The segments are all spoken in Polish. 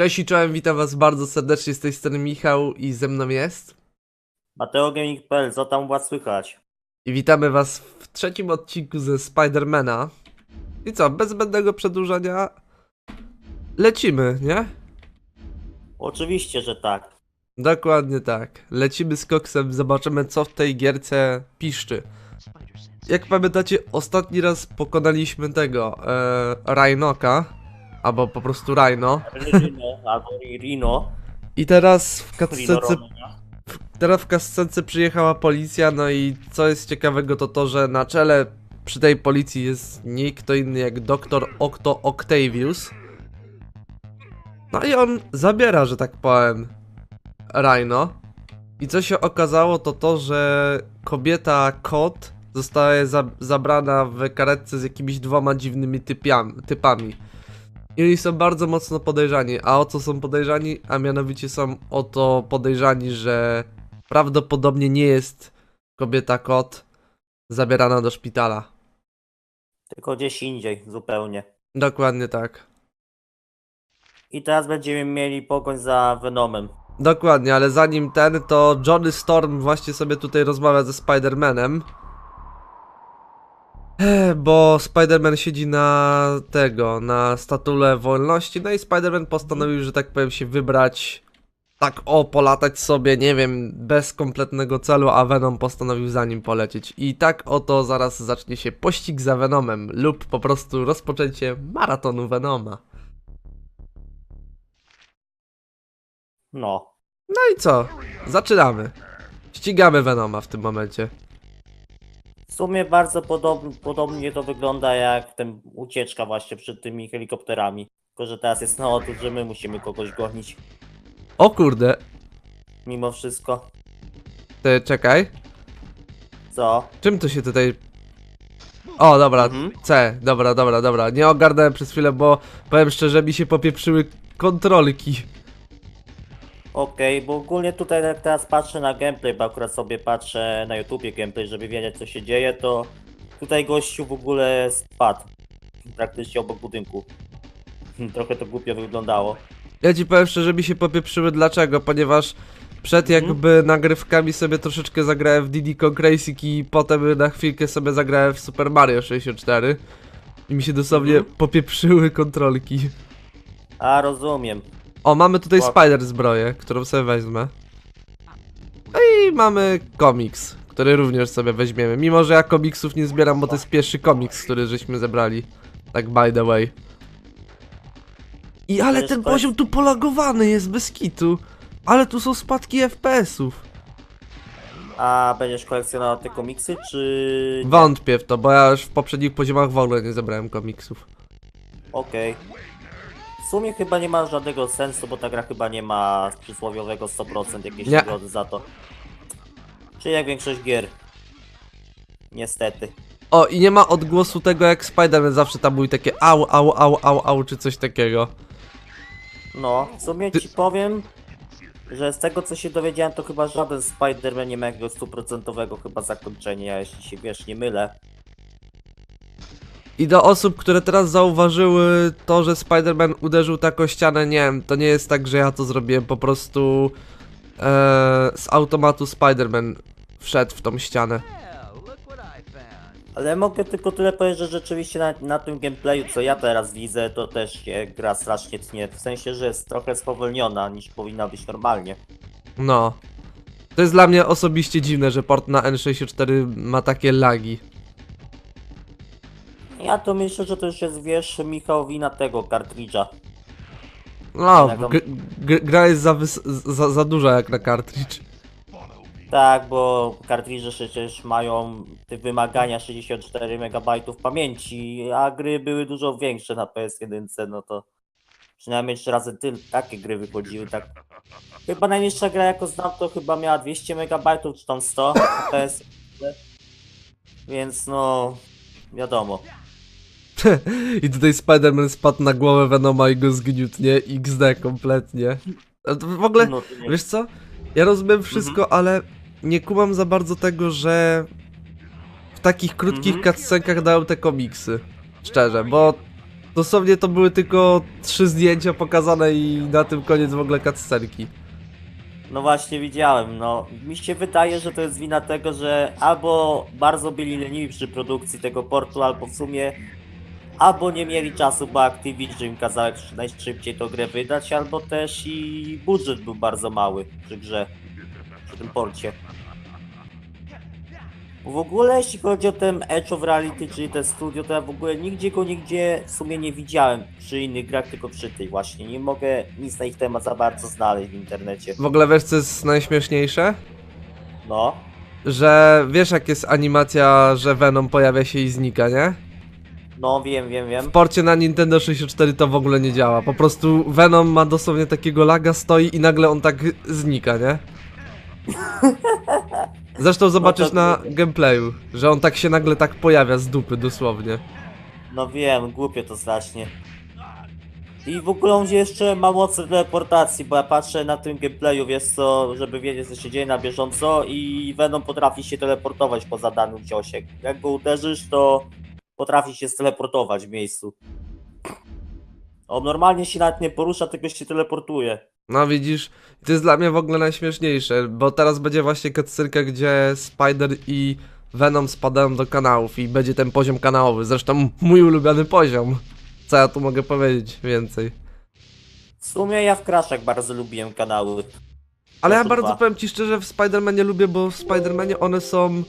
Cześć i czołem, witam was bardzo serdecznie z tej strony Michał i ze mną jest. Mateo Gaming.pl, co tam was słychać? I witamy was w trzecim odcinku ze Spidermana. I co, bez zbędnego przedłużania lecimy, nie? Oczywiście, że tak. Dokładnie tak. Lecimy z koksem, zobaczymy co w tej gierce piszczy. Jak pamiętacie, ostatni raz pokonaliśmy tego, e, Rhinoka, albo po prostu Rhino. Rino albo Rino. I teraz w Rona. Teraz w kascence przyjechała policja, no i co jest ciekawego to to, że na czele przy tej policji jest nie kto inny jak doktor Octo Octavius. No i on zabiera, że tak powiem, Rhino. I co się okazało to to, że kobieta kot zostaje za zabrana w karetce z jakimiś dwoma dziwnymi typiami, typami. I oni są bardzo mocno podejrzani. A o co są podejrzani? A mianowicie są o to podejrzani, że prawdopodobnie nie jest kobieta kot zabierana do szpitala. Tylko gdzieś indziej, zupełnie. Dokładnie tak. I teraz będziemy mieli pogoń za Venomem. Dokładnie, ale zanim ten, to Johnny Storm właśnie sobie tutaj rozmawia ze Spider-Manem. Eh, Bo Spider-Man siedzi na tego, na statule wolności, no i Spider-Man postanowił, że tak powiem, się wybrać, tak o, polatać sobie, nie wiem, bez kompletnego celu, a Venom postanowił za nim polecieć. I tak oto zaraz zacznie się pościg za Venomem, lub po prostu rozpoczęcie maratonu Venoma. No. No i co? Zaczynamy. Ścigamy Venoma w tym momencie. W sumie bardzo podob podobnie to wygląda jak ten ucieczka właśnie przed tymi helikopterami. Tylko, że teraz jest na odwrót, że my musimy kogoś gonić. O kurde, Mimo wszystko. ty czekaj. Co? Czym to się tutaj... O, dobra, Mhm. C, dobra, dobra, dobra. Nie ogarnąłem przez chwilę, bo powiem szczerze, mi się popieprzyły kontrolki. Okej, bo ogólnie tutaj jak teraz patrzę na gameplay, bo akurat sobie patrzę na YouTubie gameplay, żeby wiedzieć co się dzieje, to tutaj gościu w ogóle spadł. Praktycznie obok budynku. Trochę to głupio wyglądało. Ja ci powiem szczerze, mi się popieprzyły dlaczego, ponieważ przed Mhm. jakby nagrywkami sobie troszeczkę zagrałem w Diddy Kong Racing i potem na chwilkę sobie zagrałem w Super Mario 64. I mi się dosłownie Mhm. popieprzyły kontrolki. A, rozumiem. O, mamy tutaj Łap. Spider zbroję, którą sobie wezmę. No i mamy komiks, który również sobie weźmiemy. Mimo, że ja komiksów nie zbieram, bo to jest pierwszy komiks, który żeśmy zebrali. Tak by the way. I ale ten poziom tu polagowany jest bez kitu. Ale tu są spadki FPS-ów. A będziesz kolekcjonował te komiksy, czy... Wątpię w to, bo ja już w poprzednich poziomach w ogóle nie zebrałem komiksów. Okej. W sumie chyba nie ma żadnego sensu, bo ta gra chyba nie ma przysłowiowego 100% jakiejś Nie. nagrody za to. Czyli jak większość gier. Niestety. O, i nie ma odgłosu tego jak Spider-Man zawsze tam mówi takie au, au, au, au, au, czy coś takiego. No, w sumie ci powiem, że z tego co się dowiedziałem, to chyba żaden Spider-Man nie ma jakiegoś stuprocentowego chyba zakończenia, jeśli się wiesz, nie mylę. I do osób, które teraz zauważyły to, że Spider-Man uderzył taką ścianę, nie wiem, to nie jest tak, że ja to zrobiłem, po prostu e, z automatu Spider-Man wszedł w tą ścianę. Ale mogę tylko tyle powiedzieć, że rzeczywiście na, na tym gameplayu, co ja teraz widzę, to też się gra strasznie tnie. W sensie, że jest trochę spowolniona niż powinna być normalnie. No. To jest dla mnie osobiście dziwne, że port na N64 ma takie lagi. Ja to myślę, że to już jest, wiesz, Michał, wina tego kartridża. No, g- g- gra jest za, wys- za, za duża jak na cartridge. Tak, bo kartridże przecież mają te wymagania 64 MB pamięci, a gry były dużo większe na PS1, no to przynajmniej trzy razy tyle, takie gry wychodziły, tak. Chyba najniższa gra jako znam to chyba miała 200 MB czy tam 100 na PS. Więc no, wiadomo. I tutaj Spider-Man spadł na głowę Venoma i go zgniótł, nie? XD kompletnie. W ogóle, No, wiesz co? Ja rozumiem wszystko, ale nie kumam za bardzo tego, że w takich krótkich Mhm. cutscenkach dają te komiksy. Szczerze, bo Dosłownie to były tylko trzy zdjęcia pokazane i na tym koniec w ogóle cutscenki. No właśnie widziałem, no. Mi się wydaje, że to jest wina tego, że albo bardzo byli leniwi przy produkcji tego portu, albo w sumie albo nie mieli czasu, bo Activision im kazał jak najszybciej tą grę wydać, albo też i budżet był bardzo mały przy grze, przy tym porcie. W ogóle jeśli chodzi o ten Edge of Reality, czyli te studio, to ja w ogóle nigdzie go nigdzie w sumie nie widziałem przy innych grach, tylko przy tej właśnie. Nie mogę nic na ich temat za bardzo znaleźć w internecie. W ogóle wiesz co jest najśmieszniejsze? No. Że wiesz jak jest animacja, że Venom pojawia się i znika, nie? No wiem, wiem, wiem. W porcie na Nintendo 64 to w ogóle nie działa. Po prostu Venom ma dosłownie takiego laga, stoi i nagle on tak znika, nie? Zresztą zobaczysz to- na gameplayu, że on tak się nagle tak pojawia z dupy dosłownie. No wiem, głupie to strasznie. I w ogóle on jeszcze ma mocy teleportacji, bo ja patrzę na tym gameplayu, wiesz co, żeby wiedzieć co się dzieje na bieżąco i Venom potrafi się teleportować poza danym ciosie. Jak go uderzysz, to potrafi się steleportować w miejscu. On normalnie się nawet nie porusza, tylko się teleportuje. No widzisz, to jest dla mnie w ogóle najśmieszniejsze, bo teraz będzie właśnie cutscenka, gdzie Spider i Venom spadają do kanałów i będzie ten poziom kanałowy. Zresztą mój ulubiony poziom. Co ja tu mogę powiedzieć więcej? W sumie ja w Crashach bardzo lubiłem kanały. Ale ja bardzo powiem ci szczerze, w Spider-Manie lubię, bo w Spider-Manie one są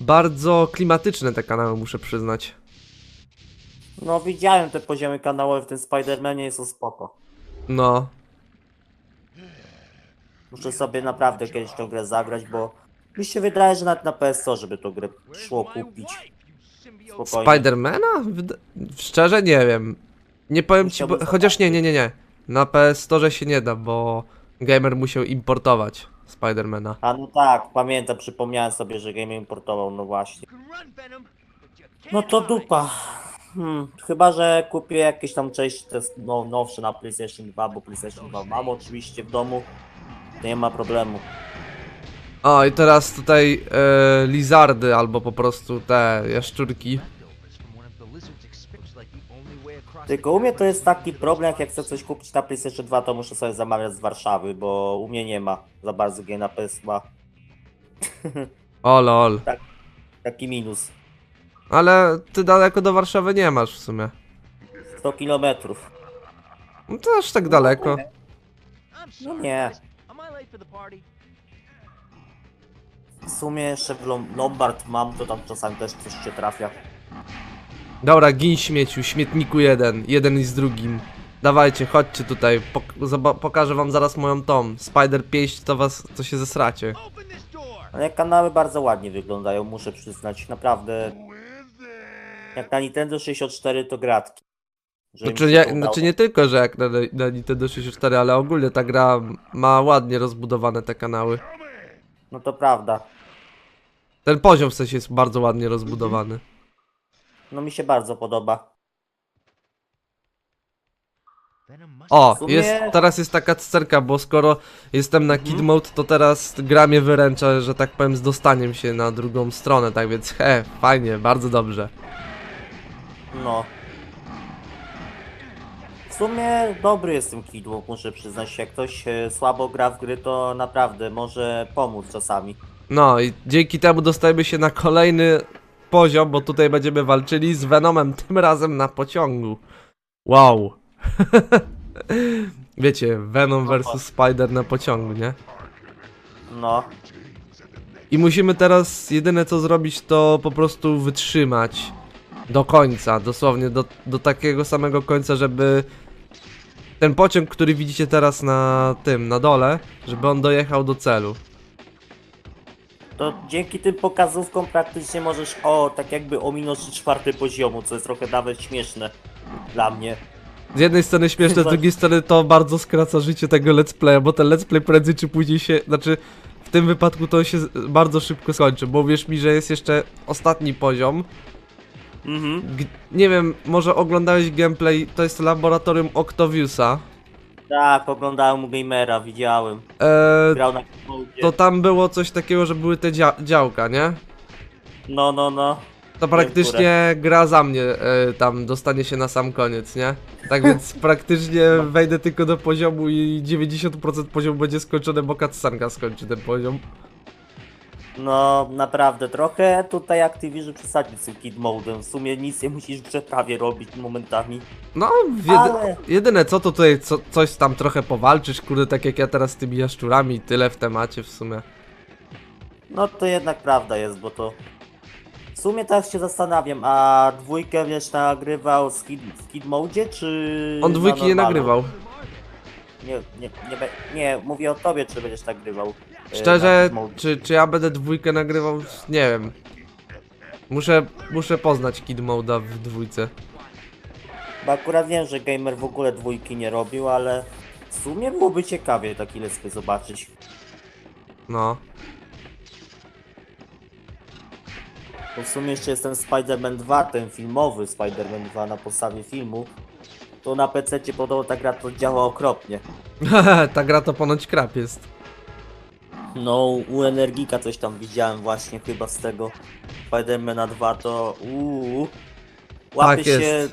bardzo klimatyczne te kanały, muszę przyznać. No widziałem te poziomy kanałowe w tym Spider-Manie, są spoko. No. Muszę sobie naprawdę kiedyś tą grę zagrać, bo mi się wydaje, że nawet na PSO, żeby tą grę szło kupić. Spokojnie. Spidermana? Wyda- Szczerze nie wiem. Nie powiem ci, bo... Musiałbym chociaż nie, nie, nie, nie. Na PS Store się nie da, bo gamer musiał importować Spidermana. A no tak, pamiętam, przypomniałem sobie, że game importował, no właśnie. No to dupa. Hmm, chyba, że kupię jakieś tam części te no, nowsze na PlayStation 2, bo PlayStation 2 mam oczywiście w domu. Nie ma problemu. O, i teraz tutaj e, lizardy, albo po prostu te jaszczurki. Tylko u mnie to jest taki problem, jak chcę coś kupić na PlayStation 2, to muszę sobie zamawiać z Warszawy, bo u mnie nie ma za bardzo gier na PS2. O lol. Taki minus. Ale ty daleko do Warszawy nie masz w sumie. 100 kilometrów. No to aż tak daleko. No nie. W sumie jeszcze w Lom- Lombard mam, to tam czasami też coś się trafia. Dobra, gin śmieciu, śmietniku jeden, jeden i z drugim. Dawajcie, chodźcie tutaj, pok zoba- pokażę wam zaraz moją tom. Spider 5 to was, to się zesracie. Ale kanały bardzo ładnie wyglądają, muszę przyznać. Naprawdę. Jak na Nintendo 64 to gratki. Znaczy udało. znaczy nie tylko, że jak na, na Nintendo 64, ale ogólnie ta gra ma ładnie rozbudowane te kanały. No to prawda. Ten poziom w sensie jest bardzo ładnie rozbudowany. No mi się bardzo podoba. O, sumie- jest, teraz jest taka scerka, bo skoro jestem na Kid Mode, to teraz gra mnie wyręcza, że tak powiem, z dostaniem się na drugą stronę, tak więc he, fajnie, bardzo dobrze. No. W sumie dobry jest ten Kidwalk, muszę przyznać. Jak ktoś e, słabo gra w gry, to naprawdę może pomóc czasami. No i dzięki temu dostajemy się na kolejny poziom, bo tutaj będziemy walczyli z Venomem, tym razem na pociągu. Wow. Wiecie, Venom versus Spider na pociągu, nie? No. I musimy teraz jedyne co zrobić to po prostu wytrzymać do końca, dosłownie do, do takiego samego końca, żeby ten pociąg, który widzicie teraz na tym, na dole, żeby on dojechał do celu. To dzięki tym pokazówkom praktycznie możesz, o, tak jakby ominąć czwarty poziomu, co jest trochę nawet śmieszne dla mnie. Z jednej strony śmieszne, z drugiej strony to bardzo skraca życie tego let's playa, bo ten let's play prędzej czy później się, znaczy w tym wypadku to się bardzo szybko skończy, bo wierz mi, że jest jeszcze ostatni poziom. Mhm. G nie wiem, może oglądałeś gameplay, to jest laboratorium Octoviusa. Tak, oglądałem u gamera, widziałem. Eee, Grał na keyboardzie. to tam było coś takiego, że były te dzia działka, nie? No, no, no. To praktycznie gra za mnie e, tam dostanie się na sam koniec, nie? Tak więc praktycznie wejdę tylko do poziomu i 90% poziomu będzie skończone, bo cutscenka skończy ten poziom. No, naprawdę, trochę tutaj Activision przesadził z tym kid modem. W sumie nic nie musisz w grze prawie robić momentami. No, jedy Ale- jedyne co to tutaj co, coś tam trochę powalczysz, kurde, tak jak ja teraz z tymi jaszczurami tyle w temacie w sumie. No to jednak prawda jest, bo to... W sumie tak się zastanawiam, a dwójkę wiesz nagrywał w kid, w kid mode, czy... On na dwójki nie normalu? nagrywał. Nie, nie, nie, be- nie, mówię o tobie, czy będziesz nagrywał. e, na Szczerze, mode. czy, czy ja będę dwójkę nagrywał? Nie wiem. Muszę, muszę poznać Kid Moda w dwójce. Bo akurat wiem, że gamer w ogóle dwójki nie robił, ale w sumie byłoby ciekawie taki let's play zobaczyć. No. Bo w sumie jeszcze jest ten Spider-Man 2, ten filmowy Spider-Man 2 na podstawie filmu. To na PC podobno ta gra to działa okropnie. Ta gra to ponoć krap jest. No, u Energika coś tam widziałem właśnie chyba z tego Spidermana 2, to uuu. Łapie Tak się,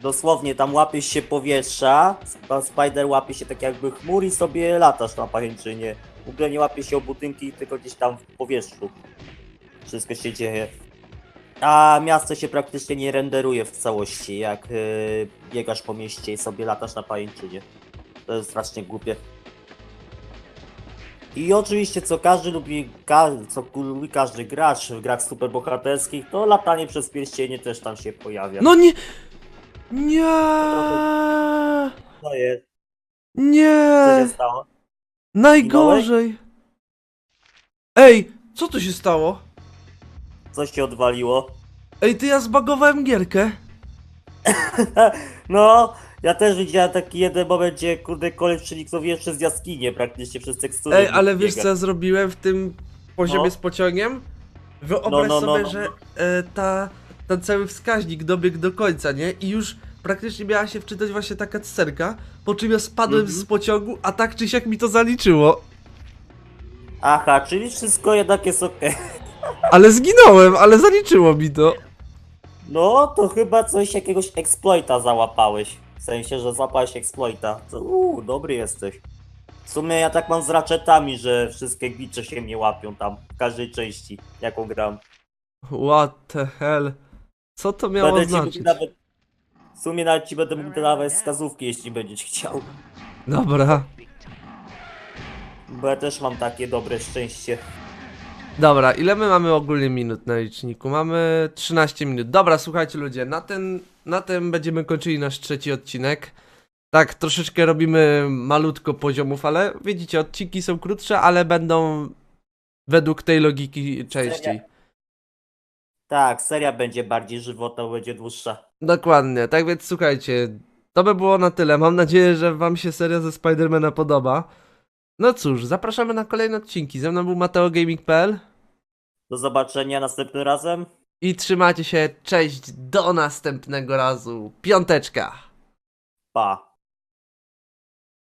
dosłownie tam łapie się powietrza, Sp- Spider łapie się tak jakby chmur i sobie latasz na pajęczynie. W ogóle nie łapie się o budynki, tylko gdzieś tam w powietrzu. Wszystko się dzieje. A miasto się praktycznie nie renderuje w całości, jak yy, biegasz po mieście i sobie latasz na pajęczynie. To jest strasznie głupie. I oczywiście co każdy lubi, ka co lubi każdy gracz w grach superbohaterskich, to latanie przez pierścienie też tam się pojawia. No nie! Nie! To jest, co Nie! się stało? Najgorzej! Ej, co tu się stało? Co się odwaliło? Ej, ty ja zbagowałem gierkę. No, ja też widziałem taki jeden moment, gdzie kurde koleś przeniknął jeszcze z jaskinię praktycznie przez tekstury. Ej, ale wiesz co ja zrobiłem w tym poziomie No. z pociągiem? Wyobraź No, no, no, sobie, no. że e, ta, ten cały wskaźnik dobiegł do końca, nie? I już praktycznie miała się wczytać właśnie taka scerka, po czym ja spadłem Mhm. z pociągu, a tak czy siak mi to zaliczyło. Aha, czyli wszystko jednak jest okej. Ale zginąłem, ale zaliczyło mi to. No, to chyba coś jakiegoś exploita załapałeś. W sensie, że złapałeś exploita. To dobry jesteś. W sumie ja tak mam z ratchetami, że wszystkie glitche się mnie łapią tam, w każdej części, jaką gram. What the hell? Co to miało Będę ci mógł znaczyć? nawet... W sumie nawet ci będę mógł dawać wskazówki, jeśli będziesz chciał. Dobra. Bo ja też mam takie dobre szczęście. Dobra, ile my mamy ogólnie minut na liczniku? Mamy 13 minut. Dobra, słuchajcie ludzie, na ten, na tym będziemy kończyli nasz trzeci odcinek. Tak, troszeczkę robimy malutko poziomów, ale widzicie, odcinki są krótsze, ale będą według tej logiki częściej. Tak, seria będzie bardziej żywotna, będzie dłuższa. Dokładnie, tak więc słuchajcie, to by było na tyle. Mam nadzieję, że wam się seria ze Spidermana podoba. No cóż, zapraszamy na kolejne odcinki. Ze mną był MateoGaming.pl Do zobaczenia następnym razem. i trzymajcie się, cześć, do następnego razu. Piąteczka! Pa.